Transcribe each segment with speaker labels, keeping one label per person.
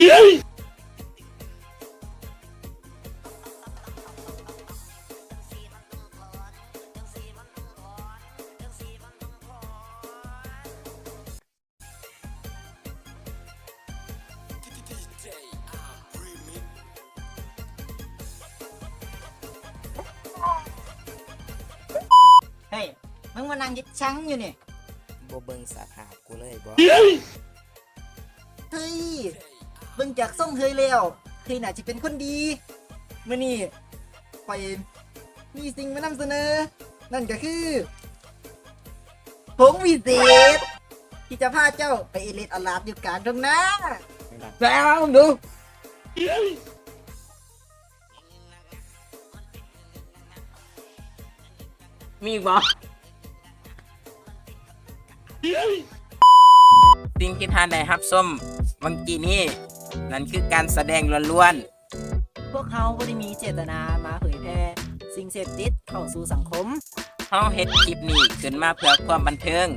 Speaker 1: เฮ้ย มึงมานั่งยิดช้างอยู่นี่
Speaker 2: บ่เบิ่งสาภาพกูเลยบ่
Speaker 1: เฮ้ย บิ่งจากส่งเฮยแล้วเฮยน่าจะเป็นคนดีมื่อนี้ข่อยมีสิ่งมานำเสนอ นั่นก็คือผงวิเศษที่จะพาเจ้าไปเอเลดอลาดอยู่กลางตรงหน้าแล้วมึงดู
Speaker 2: มีบ่สิ่งที่ทานได้ครับชมเมื่อกี้นี้ นั่นคือการแสดงล้วน
Speaker 1: พวกเขาไม่ได้มีเจตนามาเผยแพร่สิ่งเสพติดเข้าสู่สังคม
Speaker 2: ๆเฮาเฮ็ดคลิปนี้ขึ้นมาเพื่อความบันเทิง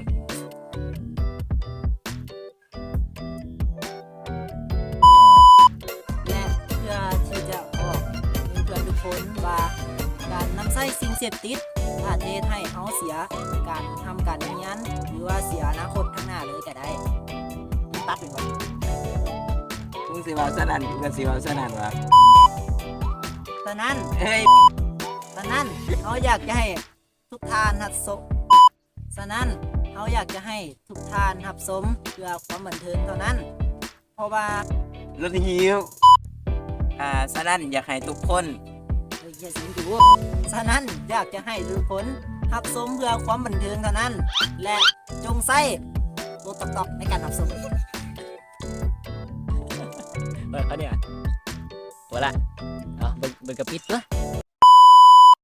Speaker 1: และเพื่อที่จะบอกให้เพื่อนทุกคนว่าการนำใช้สิ่งเสพติดอาจจะเฮ็ดให้เขาเสียการทำการเรียนหรือว่าเสียอนาคตข้างหน้าเลยก็ได้ตัดเป็นว่า
Speaker 2: มึง สิเว้าซะนั่นกูก็สิเว้าซะนั่นว่า
Speaker 1: ฉะนั้น
Speaker 2: เฮ้ย
Speaker 1: ฉะนั้นเขาอยากจะให้ทุกทานหัดสมฉะนั้นเขาอยากจะให้ทุกทานหับสมเพื่อความบันเทิงเท่านั้น เพราะว่า
Speaker 2: รถหิวอ่าซะนั่นอยากให้ทุกคน
Speaker 1: เฮ้ยอย่าเสิงดูฉะนั้นอยากจะให้ทุกคนหับสมเพื่อความบันเทิงเท่านั้น และจงใส่รถตอกๆในการหับสม
Speaker 3: เปิดเขาเ